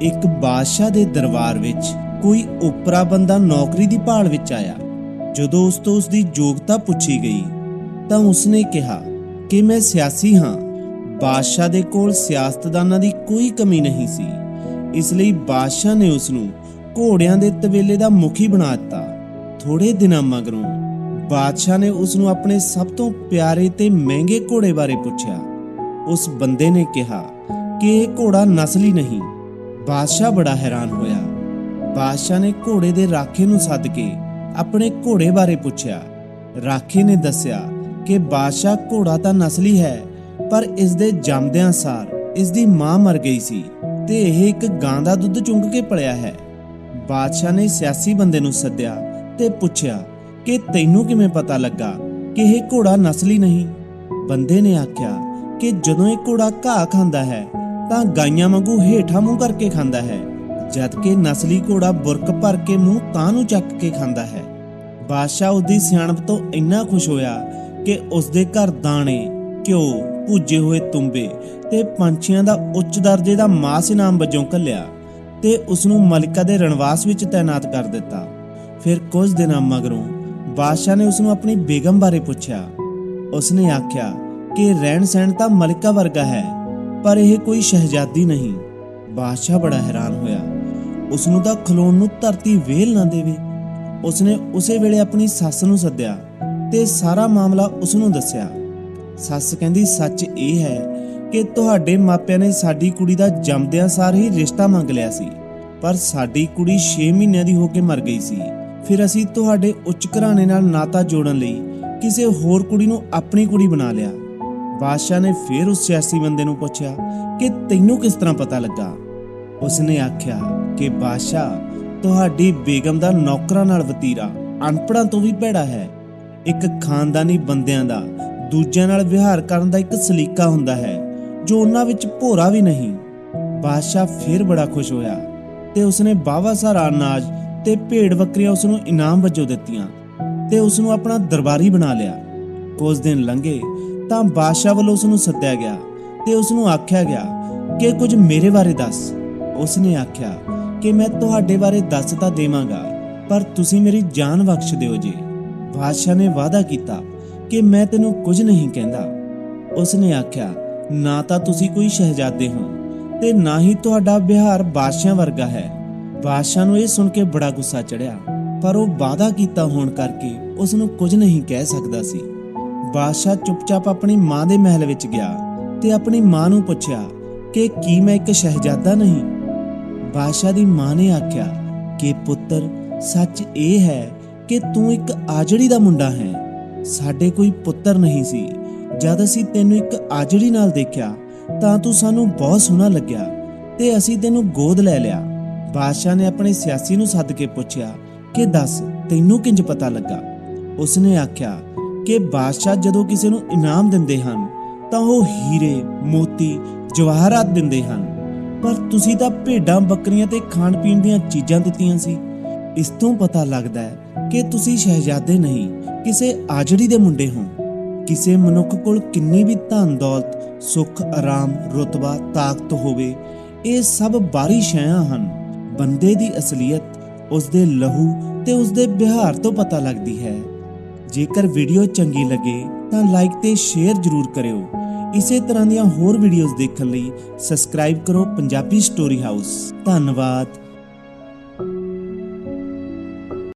ਇੱਕ ਬਾਦਸ਼ਾਹ ਦੇ ਦਰਬਾਰ ਵਿੱਚ ਕੋਈ ਓਪਰਾ ਬੰਦਾ ਨੌਕਰੀ ਦੀ ਭਾਲ ਵਿੱਚ ਆਇਆ। ਜਦੋਂ ਉਸ ਤੋਂ ਉਸ ਦੀ ਯੋਗਤਾ ਪੁੱਛੀ ਗਈ, ਤਾਂ ਉਸਨੇ ਕਿਹਾ ਕਿ ਮੈਂ ਸਿਆਸੀ ਹਾਂ। ਬਾਦਸ਼ਾਹ ਦੇ ਕੋਲ ਸਿਆਸਤਦਾਨਾਂ ਦੀ ਕੋਈ ਕਮੀ ਨਹੀਂ ਸੀ। ਇਸ ਲਈ ਬਾਦਸ਼ਾਹ ਨੇ ਉਸ ਨੂੰ ਘੋੜਿਆਂ ਦੇ ਤਵੇਲੇ ਦਾ ਮੁਖੀ ਬਣਾ ਦਿੱਤਾ। ਥੋੜੇ ਦਿਨਾਂ ਮਗਰੋਂ ਬਾਦਸ਼ਾਹ ਨੇ ਉਸ ਨੂੰ ਆਪਣੇ ਸਭ ਤੋਂ ਪਿਆਰੇ ਤੇ ਮਹਿੰਗੇ ਘੋੜੇ ਬਾਰੇ ਪੁੱਛਿਆ। ਉਸ ਬੰਦੇ ਨੇ ਕਿਹਾ ਕਿ ਇਹ ਘੋੜਾ ਨਸਲੀ ਨਹੀਂ। ਬਾਦਸ਼ਾਹ ਬੜਾ ਹੈਰਾਨ ਹੋਇਆ। ਬਾਦਸ਼ਾਹ ਨੇ ਘੋੜੇ ਦੇ ਰਾਖੇ ਨੂੰ ਸੱਦ ਕੇ ਆਪਣੇ ਘੋੜੇ ਬਾਰੇ ਪੁੱਛਿਆ। ਰਾਖੇ ਨੇ ਦੱਸਿਆ ਕਿ ਬਾਦਸ਼ਾਹ ਘੋੜਾ ਤਾਂ ਨਸਲੀ ਹੈ, ਪਰ ਇਸ ਦੇ ਜੰਮਦਿਆਂ ਸਾਰ ਇਸ ਦੀ ਮਾਂ ਮਰ ਗਈ ਸੀ ਤੇ ਇਹ ਇੱਕ ਗਾਂ ਦਾ ਦੁੱਧ ਚੁੰਗ ਕੇ ਪਲਿਆ ਹੈ। ਬਾਦਸ਼ਾਹ ਨੇ ਸਿਆਸੀ ਬੰਦੇ ਨੂੰ ਸੱਦਿਆ ਤੇ ਪੁੱਛਿਆ ਕਿ ਤੈਨੂੰ ਕਿਵੇਂ ਪਤਾ ਲੱਗਾ ਕਿ ਇਹ ਘੋੜਾ ਨਸਲੀ ਨਹੀਂ? ਬੰਦੇ ਨੇ ਆਖਿਆ ਕਿ ਜਦੋਂ ਇਹ ਘੋੜਾ ਘਾਹ ਖਾਂਦਾ ਹੈ ਤਾਂ ਗਾਈਆਂ ਵਾਂਗੂ ਹੇਠਾਂ ਮੂੰਹ ਕਰਕੇ ਖਾਂਦਾ ਹੈ, ਜਦ ਨਸਲੀ ਘੋੜਾ ਬੁਰਕ ਭਰ ਕੇ ਮੂੰਹ ਤਾਂ ਨੂੰ ਚੱਕ ਕੇ ਖਾਂਦਾ ਹੈ। ਬਾਦਸ਼ਾਹ ਉਹਦੀ ਸਿਆਣਪ ਤੋਂ ਇੰਨਾ ਖੁਸ਼ ਹੋਇਆ ਕਿ ਉਸ ਘਰ ਦਾਣੇ, ਘਿਓ, ਭੁੱਜੇ ਹੋਏ ਤੁੰਬੇ ਤੇ ਪੰਛੀਆਂ ਦਾ ਉੱਚ ਦਰਜੇ ਦਾ ਮਾਸ ਇਨਾਮ ਵਜੋਂ ਘੱਲਿਆ ਤੇ ਉਸ ਨੂੰ ਮਲਿਕਾ ਦੇ ਰਣਵਾਸ ਵਿੱਚ ਤਾਇਨਾਤ ਕਰ ਦਿੱਤਾ। ਫਿਰ ਕੁਝ ਦਿਨਾਂ ਮਗਰੋਂ ਬਾਦਸ਼ਾਹ ਨੇ ਉਸ ਨੂੰ ਆਪਣੀ ਬੇਗਮ ਬਾਰੇ ਪੁੱਛਿਆ। ਉਸ ਨੇ ਆਖਿਆ ਕਿ ਰਹਿਣ ਸਹਿਣ ਤਾਂ ਮਲਿਕਾ ਵਰਗਾ ਹੈ ਪਰ ਇਹ ਕੋਈ ਸ਼ਹਿਜ਼ਾਦੀ ਨਹੀਂ। ਬਾਦਸ਼ਾਹ ਬੜਾ ਹੈਰਾਨ ਹੋਇਆ। ਉਸ ਨੂੰ ਤਾਂ ਖਲੋਣ ਨੂੰ ਧਰਤੀ ਵੇਲ ਨਾ ਦੇਵੇ। ਉਸ ਉਸੇ ਵੇਲੇ ਆਪਣੀ ਸੱਸ ਨੂੰ ਸੱਦਿਆ ਤੇ ਸਾਰਾ ਮਾਮਲਾ ਉਸ ਨੂੰ ਦੱਸਿਆ। ਸੱਸ ਕਹਿੰਦੀ, ਸੱਚ ਇਹ ਹੈ ਕਿ ਤੁਹਾਡੇ ਮਾਪਿਆਂ ਨੇ ਸਾਡੀ ਕੁੜੀ ਦਾ ਜੰਮਦਿਆਂ ਸਾਰ ਹੀ ਰਿਸ਼ਤਾ ਮੰਗ ਲਿਆ ਸੀ, ਪਰ ਸਾਡੀ ਕੁੜੀ 6 ਮਹੀਨਿਆਂ ਦੀ ਹੋ ਕੇ ਮਰ ਗਈ ਸੀ। ਫਿਰ ਅਸੀਂ ਤੁਹਾਡੇ ਉੱਚ ਘਰਾਣੇ ਨਾਲ ਨਾਤਾ ਜੋੜਨ ਲਈ ਕਿਸੇ ਹੋਰ ਕੁੜੀ ਨੂੰ ਆਪਣੀ ਕੁੜੀ ਬਣਾ ਲਿਆ। ਬਾਦਸ਼ਾਹ ਨੇ ਫਿਰ ਉਸ ਸਿਆਸੀ ਬੰਦੇ ਨੂੰ ਪੁੱਛਿਆ ਕਿ ਤੈਨੂੰ ਕਿਸ ਤਰ੍ਹਾਂ ਪਤਾ ਲੱਗਾ? ਉਸਨੇ ਆਖਿਆ ਕਿ ਬਾਦਸ਼ਾਹ, ਤੁਹਾਡੀ ਬੇਗਮ ਦਾ ਨੌਕਰਾਂ ਨਾਲ ਵਤੀਰਾ ਅਨਪੜਾਂ ਤੋਂ ਵੀ ਭੈੜਾ ਹੈ। ਇੱਕ ਖਾਨਦਾਨੀ ਬੰਦਿਆਂ ਦਾ, ਦੂਜਿਆਂ ਨਾਲ ਵਿਹਾਰ ਕਰਨ ਦਾ ਇੱਕ ਸਲੀਕਾ ਹੁੰਦਾ ਹੈ, ਜੋ ਉਹਨਾਂ ਵਿੱਚ ਭੋਰਾ ਵੀ ਨਹੀਂ। ਬਾਦਸ਼ਾਹ ਫਿਰ ਬੜਾ ਖੁਸ਼ ਹੋਇਆ ਤੇ ਉਸਨੇ ਬਾਵਾ ਸਾਰਾ ਅਨਾਜ ਤੇ ਭੇਡ ਬੱਕਰੀਆਂ ਉਸ ਨੂੰ ਇਨਾਮ ਵਜੋਂ ਦਿੱਤੀਆਂ ਤੇ ਉਸ ਨੂੰ ਆਪਣਾ ਦਰਬਾਰੀ ਬਣਾ ਲਿਆ। ਕੁਝ ਦਿਨ ਲੰਘੇ ਤਾਂ ਬਾਦਸ਼ਾਹ ਵੱਲੋਂ ਉਸ ਨੂੰ ਸੱਦਿਆ ਗਿਆ ਤੇ ਉਸ ਨੂੰ ਆਖਿਆ ਗਿਆ, ਕਿ ਕੁਝ ਮੇਰੇ ਬਾਰੇ ਦੱਸ। ਉਸ ਨੇ ਆਖਿਆ, ਕਿ ਮੈਂ ਤੁਹਾਡੇ ਬਾਰੇ ਦੱਸ ਤਾਂ ਦੇਵਾਂਗਾ, ਪਰ ਤੁਸੀਂ ਮੇਰੀ ਜਾਨ ਬਖਸ਼ ਦਿਓ ਜੀ। ਬਾਦਸ਼ਾਹ ਨੇ ਵਾਅਦਾ ਕੀਤਾ ਕਿ ਮੈਂ ਤੈਨੂੰ ਕੁਝ ਨਹੀਂ ਕਹਿੰਦਾ। ਉਸ ਨੇ ਆਖਿਆ, ਨਾ ਤਾਂ ਤੁਸੀਂ ਕੋਈ ਸ਼ਹਿਜ਼ਾਦੇ ਹੋ ਤੇ ਨਾ ਹੀ ਤੁਹਾਡਾ ਵਿਹਾਰ ਬਾਦਸ਼ਾਹ ਵਰਗਾ ਹੈ। ਬਾਦਸ਼ਾਹ ਨੂੰ ਇਹ ਸੁਣ ਕੇ ਬੜਾ ਗੁੱਸਾ ਚੜਿਆ, ਪਰ ਉਹ ਵਾਅਦਾ ਕੀਤਾ ਹੋਣ ਕਰਕੇ ਉਸ ਨੂੰ ਕੁਝ ਨਹੀਂ ਕਹਿ ਸਕਦਾ ਸੀ। ਬਾਦਸ਼ਾਹ ਚੁੱਪਚਾਪ ਆਪਣੀ ਮਾਂ ਦੇ ਮਹਿਲ ਵਿੱਚ ਗਿਆ ਤੇ ਆਪਣੀ ਮਾਂ ਨੂੰ ਪੁੱਛਿਆ ਕਿ ਕੀ ਮੈਂ ਇੱਕ ਸ਼ਹਿਜ਼ਾਦਾ ਨਹੀਂ? ਬਾਦਸ਼ਾਹ ਦੀ ਮਾਂ ਨੇ ਆਖਿਆ, ਕਿ ਪੁੱਤਰ, ਸੱਚ ਇਹ ਹੈ ਕਿ ਤੂੰ ਇੱਕ ਆਜੜੀ ਦਾ ਮੁੰਡਾ ਹੈ। ਸਾਡੇ ਕੋਈ ਪੁੱਤਰ ਨਹੀਂ ਸੀ। ਜਦ ਅਸੀਂ ਤੈਨੂੰ ਇੱਕ ਆਜੜੀ ਨਾਲ ਦੇਖਿਆ, ਤਾਂ ਤੂੰ ਸਾਨੂੰ ਬਹੁਤ ਸੋਹਣਾ ਲੱਗਿਆ ਤੇ ਅਸੀਂ ਤੈਨੂੰ ਗੋਦ ਲੈ ਲਿਆ। ਬਾਦਸ਼ਾਹ ਨੇ ਆਪਣੇ ਸਿਆਸੀ ਨੂੰ ਸੱਦ ਕੇ ਪੁੱਛਿਆ ਕਿ, ਦੱਸ, ਤੈਨੂੰ ਕਿੰਜ ਪਤਾ ਲੱਗਾ? ਉਸਨੇ ਆਖਿਆ ਕਿ ਬਾਦਸ਼ਾਹ ਜਦੋਂ ਕਿਸੇ ਨੂੰ ਇਨਾਮ ਦਿੰਦੇ ਹਨ, ਤਾਂ ਉਹ ਹੀਰੇ, ਮੋਤੀ ਜਵਾਹਰਾਤ ਦਿੰਦੇ ਹਨ। ਪਰ ਤੁਸੀਂ ਤਾਂ ਭੇਡਾਂ, ਬੱਕਰੀਆਂ ਤੇ ਖਾਣ ਪੀਣ ਦੀਆਂ ਚੀਜ਼ਾਂ ਦਿੱਤੀਆਂ ਸੀ। ਇਸ ਤੋਂ ਪਤਾ ਲੱਗਦਾ ਹੈ ਕਿ ਤੁਸੀਂ ਸ਼ਹਿਜ਼ਾਦੇ ਨਹੀਂ, ਕਿਸੇ ਆਜੜੀ ਦੇ ਮੁੰਡੇ ਹੋ। ਕਿਸੇ ਮਨੁੱਖ ਕੋਲ ਕਿੰਨੀ ਵੀ ਧਨ, ਦੌਲਤ, ਸੁੱਖ, ਆਰਾਮ, ਰੁਤਬਾ, ਤਾਕਤ ਹੋਵੇ, ਇਹ ਸਭ ਬਾਹਰੀ ਸ਼ੈਆਂ ਹਨ। ਬੰਦੇ ਦੀ ਅਸਲੀਅਤ ਉਸ ਦੇ ਲਹੂ ਤੇ ਉਸ ਦੇ ਵਿਹਾਰ ਤੋਂ ਪਤਾ ਲੱਗਦੀ ਹੈ। ਜੇਕਰ ਵੀਡੀਓ ਚੰਗੀ ਲੱਗੇ ਤਾਂ ਲਾਈਕ ਤੇ ਸ਼ੇਅਰ ਜ਼ਰੂਰ ਕਰਿਓ। ਇਸੇ ਤਰ੍ਹਾਂ ਦੀਆਂ ਹੋਰ ਵੀਡੀਓਜ਼ ਦੇਖਣ ਲਈ ਸਬਸਕ੍ਰਾਈਬ ਕਰੋ ਪੰਜਾਬੀ ਸਟੋਰੀ ਹਾਊਸ ਧੰਨਵਾਦ।